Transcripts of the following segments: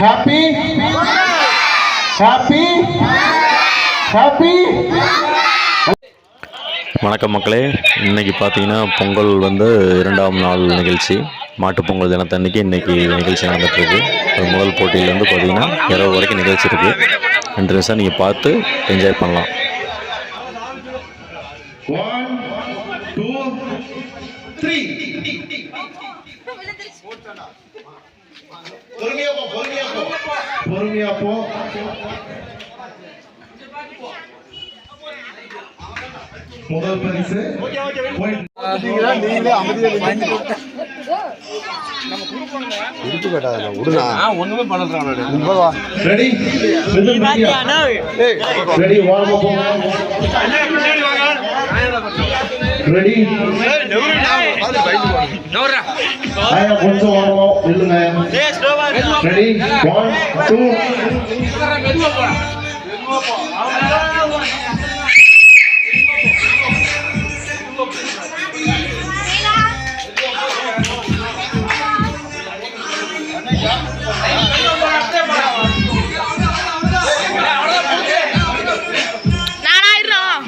Happy happy happy வணக்கம் மக்களே. இன்னைக்கு பார்த்தீங்கன்னா பொங்கல் வந்து இரண்டாம் நாள் நிகழ்ச்சி. மாட்டுப் பொங்கல் தினத்தன்னைக்கு இன்னைக்கு நிகழ்ச்சி நடந்துட்டுருக்கு. அது முதல் போட்டியிலேருந்து பார்த்தீங்கன்னா இரவு வரைக்கும் நிகழ்ச்சி இருக்குது ரெண்டு நிமிஷம் நீங்கள் பார்த்து என்ஜாய் பண்ணலாம். ஒன் டூ த்ரீ பொறுமையா போ பொறுமையா போ. பொறுமையா போ. முதல் பரிசு point. இடுப்பு கட்டாத விடுனா ready ready warm up ready கொஞ்சம் வார்ம் அப் நில்லுங்க ரெடி ஒன் டூ நானாயிரம்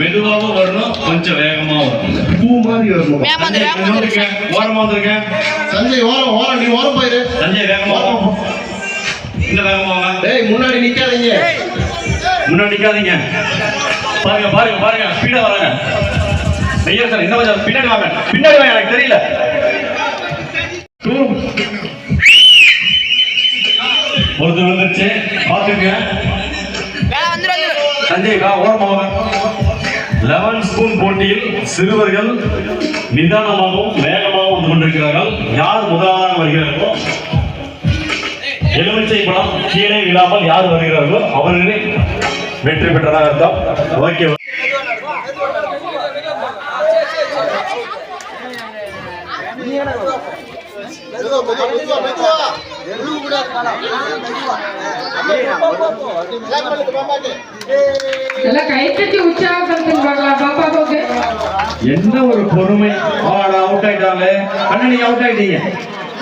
மெதுவாகவும் வரணும் கொஞ்சம் வேகமா வரணும். பூ மாதிரி வரணும் ஓரமா வந்திருக்கேன் சஞ்சய் ஓரம் ஓரம் நீ ஓரம் போயிரு. சஞ்சய் வேகமா. இந்த வேகமா வாங்க. டேய் முன்னாடி நிக்காதீங்க. முன்னாடி நிக்காதீங்க. பாருங்க பாருங்க பாருங்க. ஸ்பீடா வராங்க ஐயா சார் இன்னும் கொஞ்சம் பின்னாடி வாங்க. பின்னாடி வாங்க எனக்கு தெரியல. ஒருத்தர் வந்துருச்சு வந்துடும் சஞ்சய் வா ஓரமா வாங்க. லெவன் ஸ்பூன் போட்டியில் சிறுவர்கள் நிதானமாகவும் வேகமாகவும் வந்து கொண்டிருக்கிறார்கள். யார் முதலாக வருகிறார்களோ எலுமிச்சை பழம் கீழே விழாமல் யார் வருகிறார்களோ அவர்களே வெற்றி பெற்றதாக அர்த்தம் ஓகே. மெதுவா மெதுவா உற்சாகப்படுத்துங்க பார்க்கலாம் பாப்பா என்ன ஒரு பொறுமை? ஆடா அவுட் ஆயிட்டாங்க அண்ணன் நீங்க அவுட் ஆயிட்டீங்க.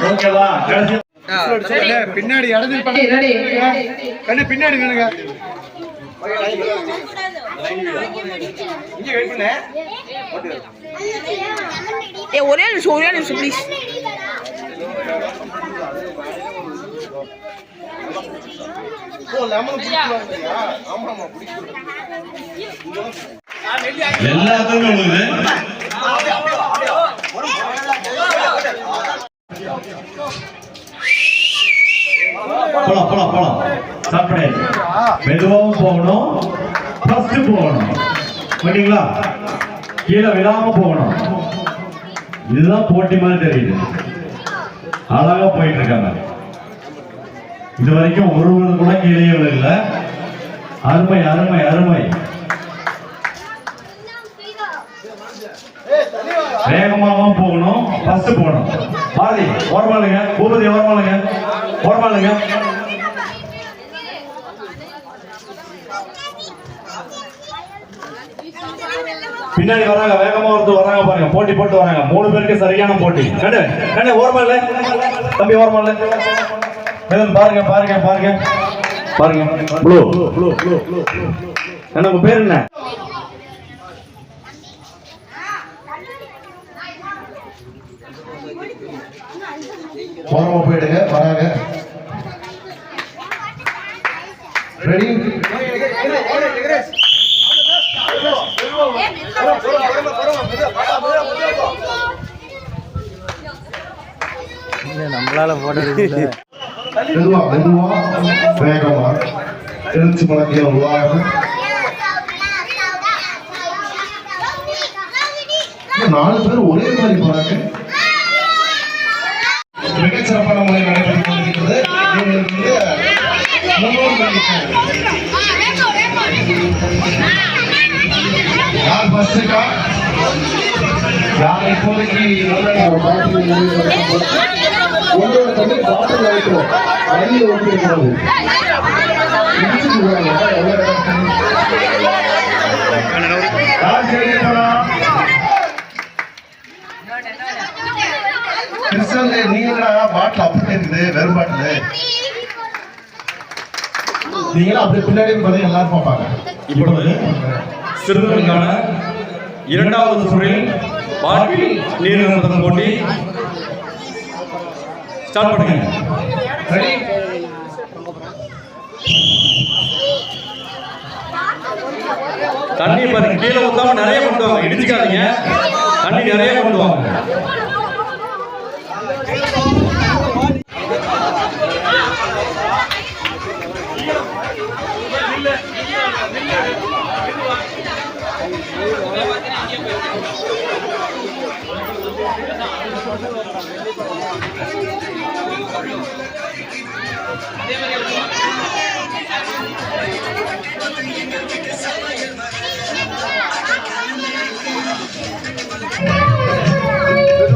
ஓகேவா கடைசி. பின்னாடி இடத்துல ரெடி. கண்ணு பின்னாடி ஏ ஒரே நிமிஷம் ஒரே நிமிஷம் ப்ளீஸ் எல்லாத்துக்குமே உங்களுக்கு போலாம் போலாம் போலாம். சாப்பிடு. மெதுவாகவும் போகணும். ஃபர்ஸ்ட் போகணும். ஓகேங்களா? கீழே விழாம போகணும். இதுதான் போட்டி மாதிரி தெரியுது. அழகா போயிட்டு இருக்காங்க. இது வரைக்கும் ஒருவர் கூட கீழே இல்லை அருமை அருமை அருமை. வேகமாகவும் போகணும் ஃபர்ஸ்ட் போகணும். பாரதி ஓரமாளுங்க பூபதி ஓரமாளுங்க ஓரமாளுங்க. பின்னாடி வராங்க வேகமா ஒருத்தர் வராங்க பாருங்க போட்டி போட்டு வராங்க. மூணு பேருக்கு சரியான போட்டி. கண்டு கண்டு ஓரமா இல்ல தம்பி ஓரமா இல்ல பாருங்க பாருங்க பாருங்க. பாருங்க ப்ளூ. ப்ளூ ப்ளூ ப்ளூ என்ன உங்க பேர் என்ன? ஓரமா போயிடுங்க வராங்க. ரெடி நம்மளால போட்டது மெதுவா மெதுவா வேகமா எழுச்சி பழக்கைய உருவாக நாலு பேர் ஒரே மாதிரி போறாங்க மிகச் சிறப்பான முறை நடைபெற்றுக் கொண்டிருக்கிறது இவங்களுக்கு வந்து முன்னோர் நம்பிக்கை. யார் ஃபர்ஸ்டுக்கா யார் இப்போதைக்கு ஒரு பாட்டில் வைக்கிறோம் வழியில் நீங்களா பாட்டில் அப்படி இருக்குது வெறும் பாட்டில் நீங்களும் அப்படி பின்னாடி பார்த்தா எல்லாரும் பார்ப்பாங்க இப்பொழுது சிறுவர்களுக்கான இரண்டாவது சுற்றில் பாட்டில் நீர் நிரப்புதல் போட்டி. ஸ்டார்ட் பண்ணுங்க. ரெடி தண்ணி பாருங்க கீழே ஊத்தாம நிறைய கொண்டு வாங்க. இடிச்சுக்காதீங்க. தண்ணி நிறைய கொண்டு வாங்க.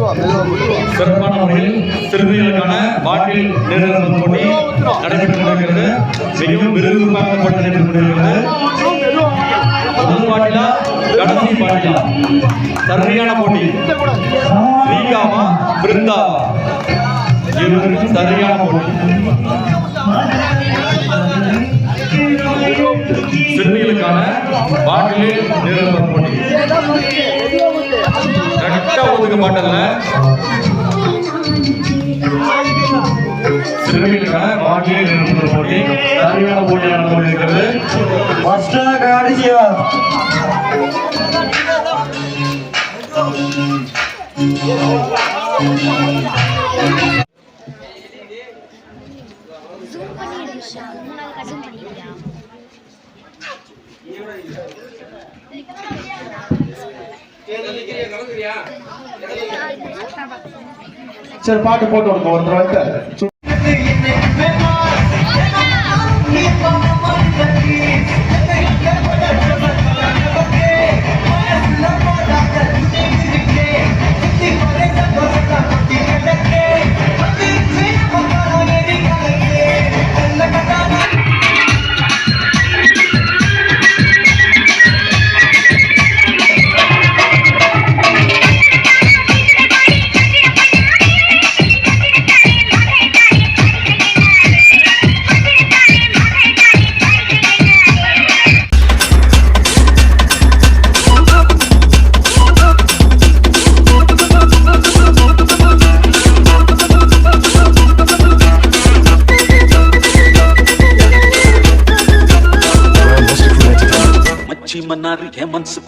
சிறப்பான முறையில் சிறுமிகளுக்கான பாட்டில் நிறுவனம் நிரப்புதல் போட்டி நடைபெற்று கொண்டிருக்கிறது மிகவும் விறுவிறுப்பாக பார்க்கப்பட்டு நடைபெற்று கொண்டிருக்கிறது முதல் பாட்டிலா கடைசி பாட்டிலா? சரியான போட்டி. ஸ்ரீகாமா பிருந்தாவா இருவருக்கும் சரியான போட்டி. சிறுமிகளுக்கான பாட்டிலில் நிறுவனம் போட்டி. கரெக்டா ஒதுக்க மாட்டல சிறுமிகளுக்கான பாட்டிலில் நிரந்தரம் போட்டி. சரியான போட்டி நடந்து கொண்டிருக்கிறது. ஃபர்ஸ்ட் கடைசியா சரி பாட்டு போட்டு விடுங்க ஒருத்தர் வந்து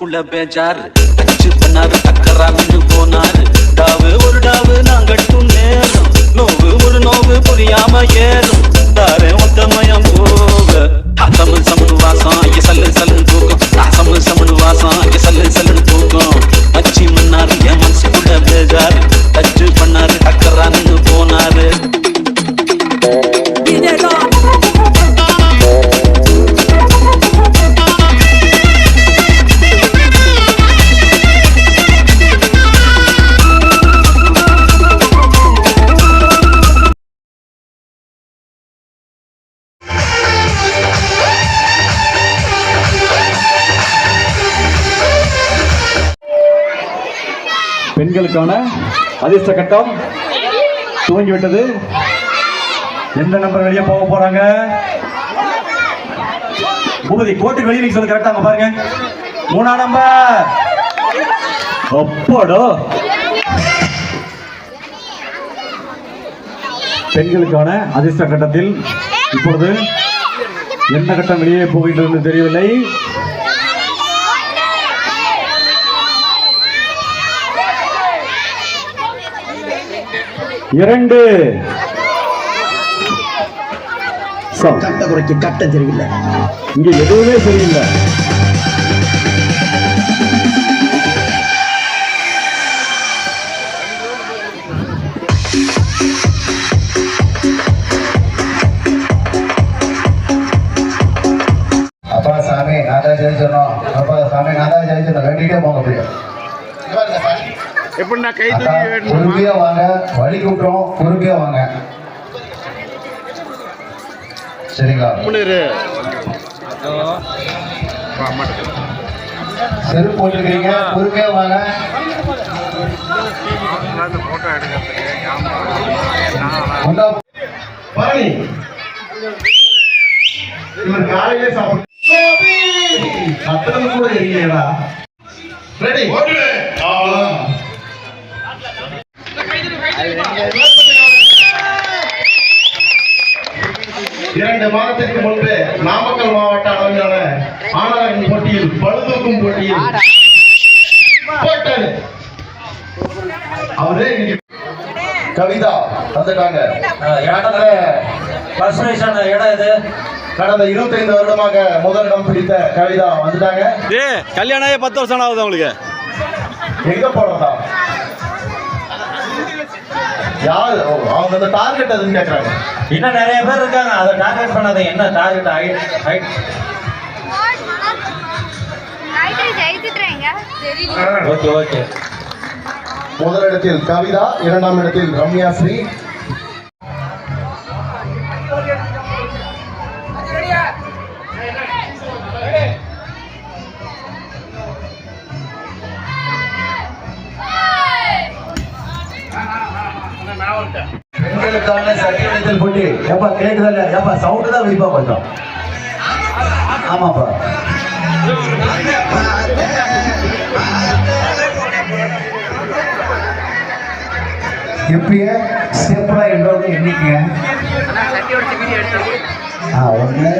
மனசுக்குள்ள பேஜார் அச்சு பண்ணாரு அக்கறா நின்று போனாரு. டாவு ஒரு டாவு நான் கட்டும் நேரம் நோவு ஒரு நோவு புரியாம ஏறும். தாரே ஒத்தமயம் போக. தமிழ் சமு வாசம் சல்லு சல்லு போக. பெண்களுக்கான அதிர்ஷ்ட கட்டம் துவங்கிவிட்டது. எந்த நம்பர் வெளியே போக போறாங்க? பூபதி கோட்டுக்கு வெளியே நீங்க சொல்லி கரெக்டாங்க பாருங்க. மூணா நம்பர். அப்பாடா பெண்களுக்கான அதிர்ஷ்ட கட்டத்தில் இப்பொழுது எந்த கட்டம் வெளியே போகின்றது தெரியவில்லை. இரண்டு. கட்ட குறைக்கு கட்ட தெரியல. இங்க எதுவுமே சரியில்லை. அப்பா சாமி நான் தான் ஜெயிச்சிடணும் அப்பா சாமி நான் தான் ஜெயிச்சிடணும் வேண்டிகிட்டே போங்க அப்படியே எப்படின்னா கை அக்கா, பொறுமையா வாங்க வழி கூட்டுறோம் பொறுமையா வாங்க. சரிங்களா? செருப்பு போட்டுருக்கீங்க பொறுமையா வாங்க. இவர் காலையிலே சாப்பிட்டு சத்தம் கூட ரெடி. மாதத்திற்கு முன்பு நாமக்கல் மாவட்ட அளவிலான ஆணவன் போட்டியில் பழுதூக்கும் போட்டியில் அவரே கவிதா வந்துட்டாங்க ஃபர்ஸ்ட் ரைஸான இடம் இது. கடந்த இருபத்தைந்து வருடமாக முதலிடம் பிடித்த கவிதா வந்துட்டாங்க. ஏ கல்யாணம் பத்து வருஷம் ஆகுது உங்களுக்கு எங்க போறதா? யாரு? அவங்க அந்த டார்கெட் அதுன்னு கேக்குறாங்க. இன்னும் நிறைய பேர் இருக்காங்க. அதை டார்கெட் பண்ணாத என்ன டார்கெட் ஹைட் ஓகே ஓகே. முதலிடத்தில் கவிதா இரண்டாம் இடத்தில் ரம்யா ஸ்ரீ. ஏப்பா கேக்குதல்ல ஏப்பா சவுண்ட் தான் வெளிப்பா கொஞ்சம். ஆமாப்பா. எப்படியே? ஸ்டெப்பா என்னோட எண்ணிக்கை ஆ ஒன்று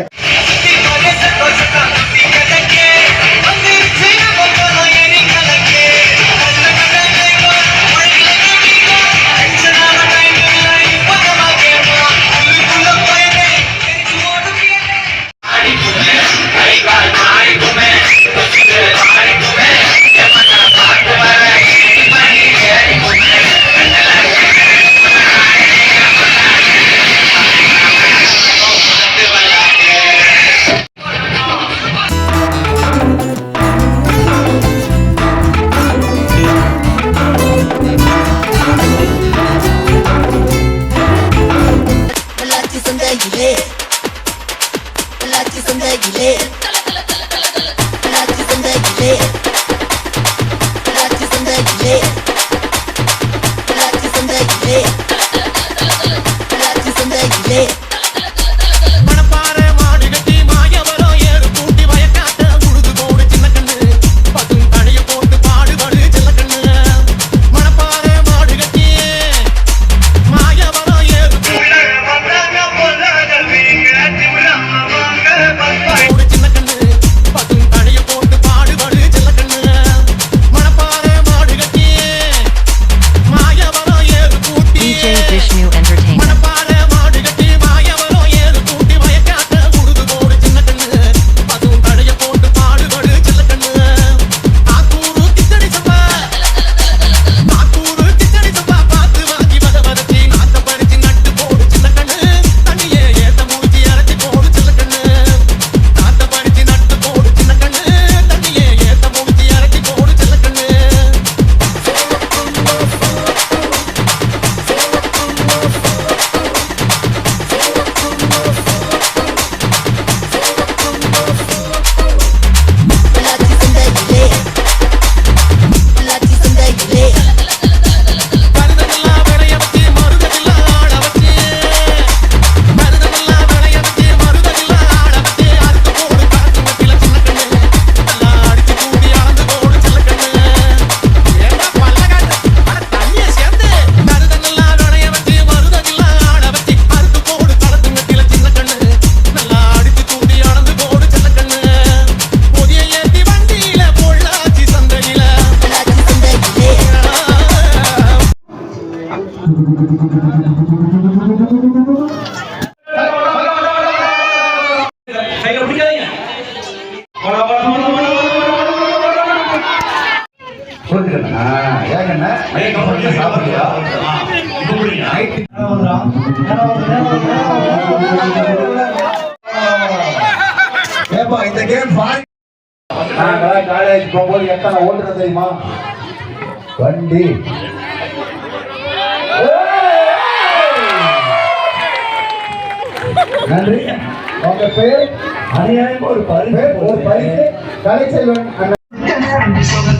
Dale. ஏப்பா இந்த கேம் பாய் நாங்களாம் காலேஜ் போகும்போது எத்தனை ஓட்டுறது தெரியுமா? வண்டி. நன்றி. உங்க பேர்? அநியாயம் ஒரு பரிசு ஒரு பரிசு? கலைச்செல்வன். அண்ணா